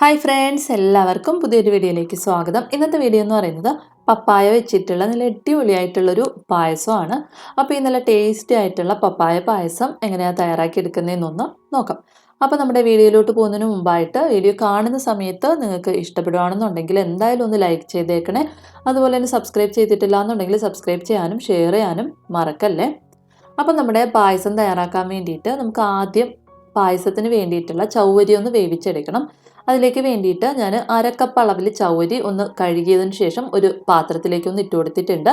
Hi friends എല്ലാവർക്കും പുതിയൊരു വീഡിയോയിലേക്ക് സ്വാഗതം. ഇന്നത്തെ വീഡിയോ എന്ന് പറയുന്നത് പപ്പായ വെച്ചിട്ടുള്ള നല്ല അടിപൊളിയായിട്ടുള്ളൊരു പായസമാണ്. അപ്പോൾ ഈ നല്ല ടേസ്റ്റി ആയിട്ടുള്ള പപ്പായ പായസം എങ്ങനെയാണ് തയ്യാറാക്കി എടുക്കുന്നതെന്നൊന്ന് നോക്കാം. അപ്പോൾ നമ്മുടെ വീഡിയോയിലോട്ട് പോകുന്നതിന് മുമ്പായിട്ട് വീഡിയോ കാണുന്ന സമയത്ത് നിങ്ങൾക്ക് ഇഷ്ടപ്പെടുകയാണെന്നുണ്ടെങ്കിൽ എന്തായാലും ഒന്ന് ലൈക്ക് ചെയ്തേക്കണേ. അതുപോലെ തന്നെ സബ്സ്ക്രൈബ് ചെയ്തിട്ടില്ല എന്നുണ്ടെങ്കിൽ സബ്സ്ക്രൈബ് ചെയ്യാനും ഷെയർ ചെയ്യാനും മറക്കല്ലേ? അപ്പം നമ്മുടെ പായസം തയ്യാറാക്കാൻ വേണ്ടിയിട്ട് നമുക്ക് ആദ്യം പായസത്തിന് വേണ്ടിയിട്ടുള്ള ചൗവരി ഒന്ന് വേവിച്ചെടുക്കണം. അതിലേക്ക് വേണ്ടിയിട്ട് ഞാൻ അരക്കപ്പ് അളവിൽ ചൗരി ഒന്ന് കഴുകിയതിന് ശേഷം ഒരു പാത്രത്തിലേക്ക് ഒന്ന് ഇട്ട് കൊടുത്തിട്ടുണ്ട്.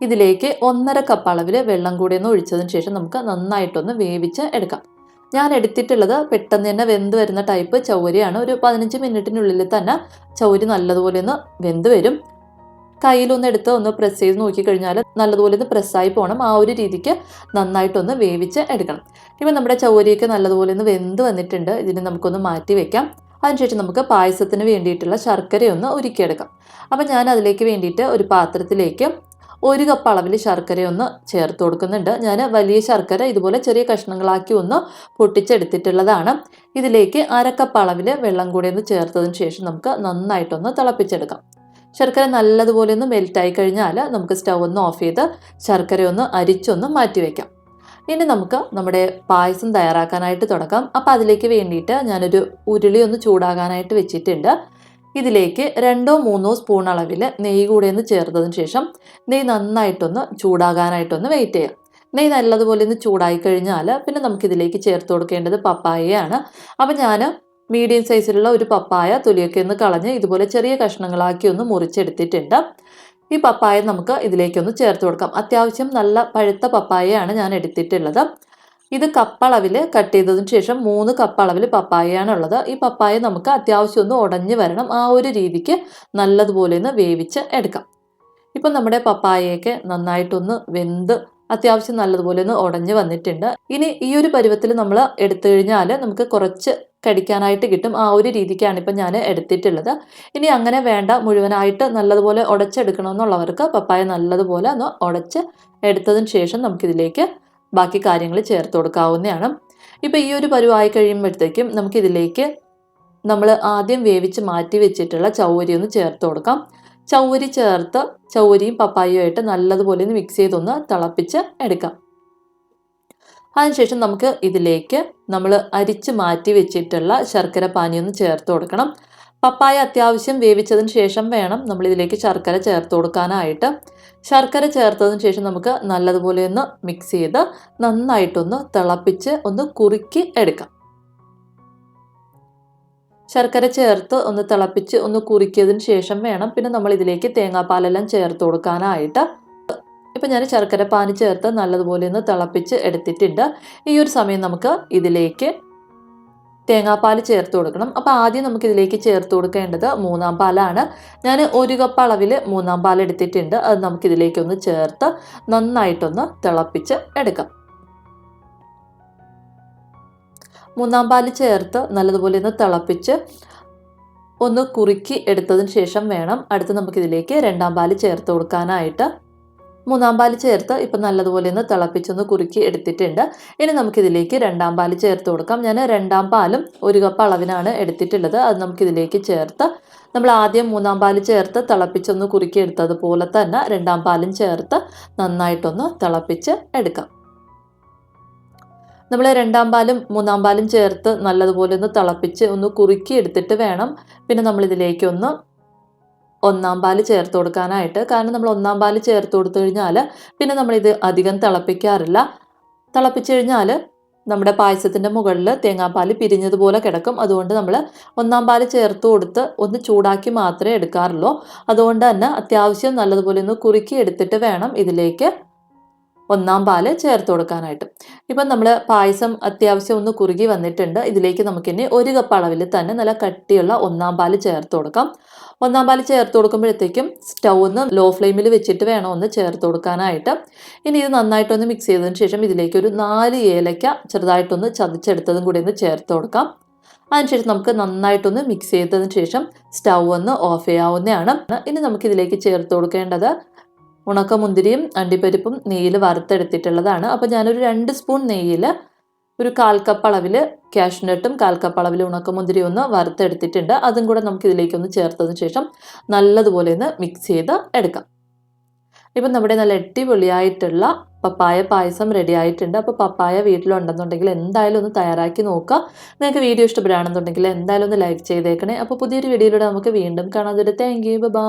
ഇതിലേക്ക് ഒന്നര കപ്പ് അളവിൽ വെള്ളം കൂടി ഒന്ന് ഒഴിച്ചതിന് ശേഷം നമുക്ക് നന്നായിട്ടൊന്ന് വേവിച്ച് എടുക്കാം. ഞാൻ എടുത്തിട്ടുള്ളത് പെട്ടെന്ന് തന്നെ വെന്ത് വരുന്ന ടൈപ്പ് ചൗരിയാണ്. ഒരു പതിനഞ്ച് മിനിറ്റിനുള്ളിൽ തന്നെ ചൗരി നല്ലതുപോലെ ഒന്ന് വെന്ത് വരും. കയ്യിലൊന്ന് എടുത്ത് ഒന്ന് പ്രസ് ചെയ്ത് നോക്കിക്കഴിഞ്ഞാൽ നല്ലതുപോലെ ഒന്ന് പ്രസ്സായി പോകണം ആ ഒരു രീതിക്ക് നന്നായിട്ടൊന്ന് വേവിച്ച് എടുക്കണം. ഇപ്പം നമ്മുടെ ചൗരിയൊക്കെ നല്ലതുപോലെ ഒന്ന് വെന്ത് വന്നിട്ടുണ്ട്. ഇതിന് നമുക്കൊന്ന് മാറ്റി വെക്കാം. അതിനുശേഷം നമുക്ക് പായസത്തിന് വേണ്ടിയിട്ടുള്ള ശർക്കരയൊന്ന് ഉരുക്കിയെടുക്കാം. അപ്പം ഞാൻ അതിലേക്ക് വേണ്ടിയിട്ട് ഒരു പാത്രത്തിലേക്ക് ഒരു കപ്പ് അളവിൽ ശർക്കരയൊന്ന് ചേർത്ത് കൊടുക്കുന്നുണ്ട്. ഞാൻ വലിയ ശർക്കര ഇതുപോലെ ചെറിയ കഷ്ണങ്ങളാക്കി ഒന്ന് പൊട്ടിച്ചെടുത്തിട്ടുള്ളതാണ്. ഇതിലേക്ക് അരക്കപ്പ് അളവിൽ വെള്ളം കൂടി ഒന്ന് ചേർത്തതിന് ശേഷം നമുക്ക് നന്നായിട്ടൊന്ന് തിളപ്പിച്ചെടുക്കാം. ശർക്കര നല്ലതുപോലെ ഒന്ന് മെൽറ്റായി കഴിഞ്ഞാൽ നമുക്ക് സ്റ്റൗ ഒന്ന് ഓഫ് ചെയ്ത് ശർക്കര ഒന്ന് അരിച്ചൊന്ന് മാറ്റി വയ്ക്കാം ഇനി നമുക്ക് നമ്മുടെ പായസം തയ്യാറാക്കാനായിട്ട് തുടക്കാം. അപ്പോൾ അതിലേക്ക് വേണ്ടിയിട്ട് ഞാനൊരു ഉരുളി ഒന്ന് ചൂടാകാനായിട്ട് വെച്ചിട്ടുണ്ട്. ഇതിലേക്ക് രണ്ടോ മൂന്നോ സ്പൂൺ അളവിൽ നെയ്യ് കൂടെ ഒന്ന് ചേർത്തതിന് ശേഷം നെയ്യ് നന്നായിട്ടൊന്ന് ചൂടാകാനായിട്ടൊന്ന് വെയിറ്റ് ചെയ്യാം. നെയ്യ് നല്ലതുപോലെ ഒന്ന് ചൂടായി കഴിഞ്ഞാൽ പിന്നെ നമുക്കിതിലേക്ക് ചേർത്ത് കൊടുക്കേണ്ടത് പപ്പായയാണ്. അപ്പം ഞാൻ മീഡിയം സൈസിലുള്ള ഒരു പപ്പായ തൊലിയൊക്കെ ഒന്ന് കളഞ്ഞ് ഇതുപോലെ ചെറിയ കഷ്ണങ്ങളാക്കി ഒന്ന് മുറിച്ചെടുത്തിട്ടുണ്ട്. ഈ പപ്പായ നമുക്ക് ഇതിലേക്കൊന്ന് ചേർത്ത് കൊടുക്കാം. അത്യാവശ്യം നല്ല പഴുത്ത പപ്പായയാണ് ഞാൻ എടുത്തിട്ടുള്ളത്. ഇത് കപ്പളവിൽ കട്ട് ചെയ്തതിന് ശേഷം മൂന്ന് കപ്പളവിൽ പപ്പായയാണ് ഉള്ളത്. ഈ പപ്പായ നമുക്ക് അത്യാവശ്യം ഒന്ന് ഉടഞ്ഞു വരണം. ആ ഒരു രീതിക്ക് നല്ലതുപോലെ ഒന്ന് വേവിച്ച് എടുക്കാം. ഇപ്പം നമ്മുടെ പപ്പായയൊക്കെ നന്നായിട്ടൊന്ന് വെന്ത് അത്യാവശ്യം നല്ലതുപോലെ ഒന്ന് ഉടഞ്ഞു വന്നിട്ടുണ്ട്. ഇനി ഈ ഒരു പരുവത്തിൽ നമ്മൾ എടുത്തു കഴിഞ്ഞാൽ നമുക്ക് കുറച്ച് കടിക്കാനായിട്ട് കിട്ടും. ആ ഒരു രീതിക്കാണ് ഇപ്പം ഞാൻ എടുത്തിട്ടുള്ളത്. ഇനി അങ്ങനെ വേണ്ട മുഴുവനായിട്ട് നല്ലതുപോലെ ഉടച്ചെടുക്കണമെന്നുള്ളവർക്ക് പപ്പായ നല്ലതുപോലെ ഒന്ന് ഉടച്ച് എടുത്തതിന് ശേഷം നമുക്കിതിലേക്ക് ബാക്കി കാര്യങ്ങൾ ചേർത്ത് കൊടുക്കാവുന്നതാണ്. ഇപ്പം ഈ ഒരു പരുവായി കഴിയുമ്പോഴത്തേക്കും നമുക്കിതിലേക്ക് നമ്മൾ ആദ്യം വേവിച്ച് മാറ്റി വെച്ചിട്ടുള്ള ചൗവരി ഒന്ന് ചേർത്ത് കൊടുക്കാം. ചൗരി ചേർത്ത് ചൗരിയും പപ്പായയും ആയിട്ട് നല്ലതുപോലെ ഒന്ന് മിക്സ് ചെയ്തൊന്ന് തിളപ്പിച്ച് എടുക്കാം. അതിനുശേഷം നമുക്ക് ഇതിലേക്ക് നമ്മൾ അരിച്ച് മാറ്റി വെച്ചിട്ടുള്ള ശർക്കര പാനി ഒന്ന് ചേർത്ത് കൊടുക്കണം. പപ്പായ അത്യാവശ്യം വേവിച്ചതിന് ശേഷം വേണം നമ്മൾ ഇതിലേക്ക് ശർക്കര ചേർത്ത് കൊടുക്കാനായിട്ട്. ശർക്കര ചേർത്തതിന് ശേഷം നമുക്ക് നല്ലതുപോലെ ഒന്ന് മിക്സ് ചെയ്ത് നന്നായിട്ടൊന്ന് തിളപ്പിച്ച് ഒന്ന് കുറുക്കി എടുക്കാം. ശർക്കര ചേർത്ത് ഒന്ന് തിളപ്പിച്ച് ഒന്ന് കുറിക്കിയതിന് ശേഷം വേണം പിന്നെ നമ്മൾ ഇതിലേക്ക് തേങ്ങാപ്പാലെല്ലാം ചേർത്ത് കൊടുക്കാനായിട്ട്. ഇപ്പം ഞാൻ ശർക്കര പാനി ചേർത്ത് നല്ലതുപോലെ ഒന്ന് തിളപ്പിച്ച് എടുത്തിട്ടുണ്ട്. ഈ ഒരു സമയം നമുക്ക് ഇതിലേക്ക് തേങ്ങാപ്പാൽ ചേർത്ത് കൊടുക്കണം. അപ്പോൾ ആദ്യം നമുക്ക് ഇതിലേക്ക് ചേർത്ത് കൊടുക്കേണ്ടത് മൂന്നാം പാലാണ്. ഞാൻ ഒരു കപ്പ് അളവിൽ മൂന്നാം പാൽ എടുത്തിട്ടുണ്ട്. അത് നമുക്കിതിലേക്കൊന്ന് ചേർത്ത് നന്നായിട്ടൊന്ന് തിളപ്പിച്ച് എടുക്കാം. മൂന്നാം പാൽ ചേർത്ത് നല്ലതുപോലെ ഒന്ന് തിളപ്പിച്ച് ഒന്ന് കുറുക്കി എടുത്തതിന് ശേഷം വേണം അടുത്ത് നമുക്കിതിലേക്ക് രണ്ടാം പാൽ ചേർത്ത് കൊടുക്കാനായിട്ട്. മൂന്നാം പാൽ ചേർത്ത് ഇപ്പം നല്ലതുപോലെ ഒന്ന് തിളപ്പിച്ചൊന്ന് കുറുക്കി എടുത്തിട്ടുണ്ട്. ഇനി നമുക്കിതിലേക്ക് രണ്ടാം പാൽ ചേർത്ത് കൊടുക്കാം. ഞാൻ രണ്ടാം പാലും ഒരു കപ്പ് അളവിനാണ് എടുത്തിട്ടുള്ളത്. അത് നമുക്കിതിലേക്ക് ചേർത്ത് നമ്മൾ ആദ്യം മൂന്നാം പാൽ ചേർത്ത് തിളപ്പിച്ചൊന്ന് കുറുക്കി എടുത്തതുപോലെ തന്നെ രണ്ടാം പാലും ചേർത്ത് നന്നായിട്ടൊന്ന് തിളപ്പിച്ച് എടുക്കാം. നമ്മൾ രണ്ടാം പാലും മൂന്നാം പാലും ചേർത്ത് നല്ലതുപോലെ ഒന്ന് തിളപ്പിച്ച് ഒന്ന് കുറുക്കി എടുത്തിട്ട് വേണം. പിന്നെ നമ്മളിതിലേക്ക് ഒന്ന് പാൽ ചേർത്ത് കൊടുക്കാനായിട്ട്. കാരണം നമ്മൾ ഒന്നാം പാൽ ചേർത്ത് കൊടുത്തു കഴിഞ്ഞാൽ പിന്നെ നമ്മളിത് അധികം തിളപ്പിക്കാറില്ല. തിളപ്പിച്ചു കഴിഞ്ഞാൽ നമ്മുടെ പായസത്തിന്റെ മുകളിൽ തേങ്ങാപ്പാൽ പിരിഞ്ഞതുപോലെ കിടക്കും. അതുകൊണ്ട് നമ്മൾ ഒന്നാം പാൽ ചേർത്ത് കൊടുത്ത് ഒന്ന് ചൂടാക്കി മാത്രമേ എടുക്കാറുള്ളൂ. അതുകൊണ്ട് തന്നെ അത്യാവശ്യം നല്ലതുപോലെ ഒന്ന് കുറുക്കി എടുത്തിട്ട് വേണം ഇതിലേക്ക് ഒന്നാം പാൽ ചേർത്ത് കൊടുക്കാനായിട്ട്. ഇപ്പം നമ്മൾ പായസം അത്യാവശ്യം ഒന്ന് കുറുകി വന്നിട്ടുണ്ട്. ഇതിലേക്ക് നമുക്കിനി ഒരു കപ്പ് അളവിൽ തന്നെ നല്ല കട്ടിയുള്ള ഒന്നാം പാൽ ചേർത്ത് കൊടുക്കാം. ഒന്നാം പാൽ ചേർത്ത് കൊടുക്കുമ്പോഴത്തേക്കും സ്റ്റൗ ഒന്ന് ലോ ഫ്ലെയിമിൽ വെച്ചിട്ട് വേണം ഒന്ന് ചേർത്ത് കൊടുക്കാനായിട്ട്. ഇനി ഇത് നന്നായിട്ടൊന്ന് മിക്സ് ചെയ്തതിന് ശേഷം ഇതിലേക്ക് ഒരു നാല് ഏലയ്ക്ക ചെറുതായിട്ടൊന്ന് ചതച്ചെടുത്തതും കൂടി ഒന്ന് ചേർത്ത് കൊടുക്കാം. അതിനുശേഷം നമുക്ക് നന്നായിട്ടൊന്ന് മിക്സ് ചെയ്തതിന് ശേഷം സ്റ്റൗ ഒന്ന് ഓഫ് ചെയ്യാവുന്നതാണ്. ഇനി നമുക്കിതിലേക്ക് ചേർത്ത് കൊടുക്കേണ്ടത് ഉണക്കമുന്തിരിയും അണ്ടിപ്പരിപ്പും നെയ്യിൽ വറുത്തെടുത്തിട്ടുള്ളതാണ്. അപ്പോൾ ഞാനൊരു രണ്ട് സ്പൂൺ നെയ്യിൽ ഒരു കാൽ കപ്പ് അളവിൽ കാഷ്നട്ടും കാൽ കപ്പ് അളവിൽ ഉണക്കമുന്തിരി ഒന്ന് വറുത്തെടുത്തിട്ടുണ്ട്. അതും കൂടെ നമുക്ക് ഇതിലേക്കൊന്ന് ചേർത്തതിന് ശേഷം നല്ലതുപോലെ ഒന്ന് മിക്സ് ചെയ്ത് എടുക്കാം. ഇപ്പം നമ്മുടെ നല്ല അടിപൊളിയായിട്ടുള്ള പപ്പായ പായസം റെഡി ആയിട്ടുണ്ട്. അപ്പോൾ പപ്പായ വീട്ടിലുണ്ടെന്നുണ്ടെങ്കിൽ എന്തായാലും ഒന്ന് തയ്യാറാക്കി നോക്കുക. നിങ്ങൾക്ക് വീഡിയോ ഇഷ്ടപ്പെടുകയാണെന്നുണ്ടെങ്കിൽ എന്തായാലും ഒന്ന് ലൈക്ക് ചെയ്തേക്കണേ. അപ്പോൾ പുതിയൊരു വീഡിയോയിലൂടെ നമുക്ക് വീണ്ടും കാണാൻ താങ്ക് യു ബൈ